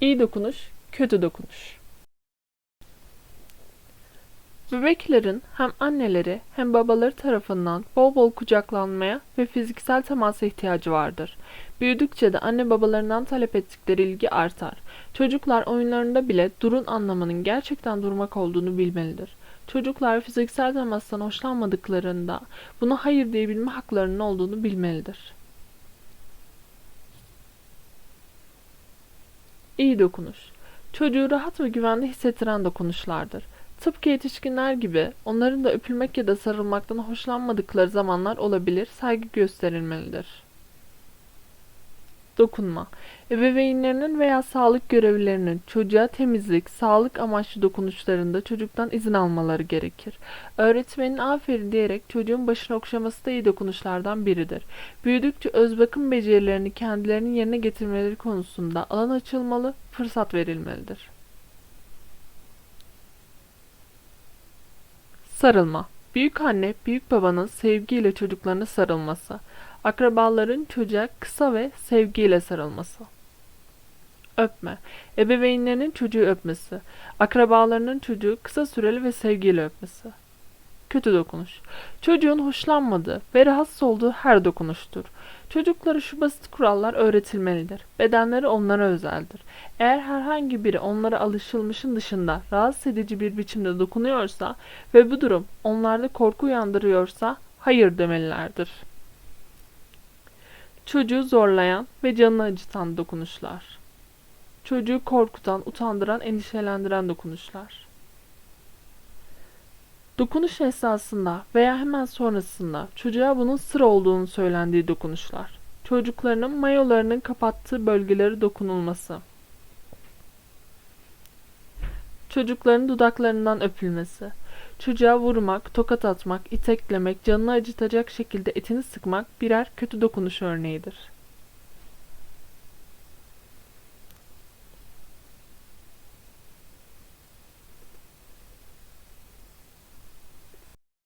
İyi dokunuş, kötü dokunuş. Bebeklerin hem anneleri hem babaları tarafından bol bol kucaklanmaya ve fiziksel temasa ihtiyacı vardır. Büyüdükçe de anne babalarından talep ettikleri ilgi artar. Çocuklar oyunlarında bile durun anlamının gerçekten durmak olduğunu bilmelidir. Çocuklar fiziksel temastan hoşlanmadıklarında buna hayır diyebilme haklarının olduğunu bilmelidir. İyi dokunuş. Çocuğu rahat ve güvende hissettiren dokunuşlardır. Tıpkı yetişkinler gibi onların da öpülmek ya da sarılmaktan hoşlanmadıkları zamanlar olabilir, saygı gösterilmelidir. Dokunma. Ebeveynlerinin veya sağlık görevlilerinin çocuğa temizlik, sağlık amaçlı dokunuşlarında çocuktan izin almaları gerekir. Öğretmenin aferin diyerek çocuğun başını okşaması da iyi dokunuşlardan biridir. Büyüdükçe öz bakım becerilerini kendilerinin yerine getirmeleri konusunda alan açılmalı, fırsat verilmelidir. Sarılma. Büyük anne, büyük babanın sevgiyle çocuklarına sarılması. Akrabaların çocuğa kısa ve sevgiyle sarılması. Öpme. Ebeveynlerinin çocuğu öpmesi. Akrabalarının çocuğu kısa süreli ve sevgiyle öpmesi. Kötü dokunuş. Çocuğun hoşlanmadığı ve rahatsız olduğu her dokunuştur. Çocuklara şu basit kurallar öğretilmelidir. Bedenleri onlara özeldir. Eğer herhangi biri onlara alışılmışın dışında rahatsız edici bir biçimde dokunuyorsa ve bu durum onlarda korku uyandırıyorsa hayır demelilerdir. Çocuğu zorlayan ve canını acıtan dokunuşlar. Çocuğu korkutan, utandıran, endişelendiren dokunuşlar. Dokunuş esnasında veya hemen sonrasında çocuğa bunun sır olduğunu söylendiği dokunuşlar. Çocuklarının mayolarının kapattığı bölgeleri dokunulması. Çocukların dudaklarından öpülmesi. Çocuğa vurmak, tokat atmak, iteklemek, canını acıtacak şekilde etini sıkmak birer kötü dokunuş örneğidir.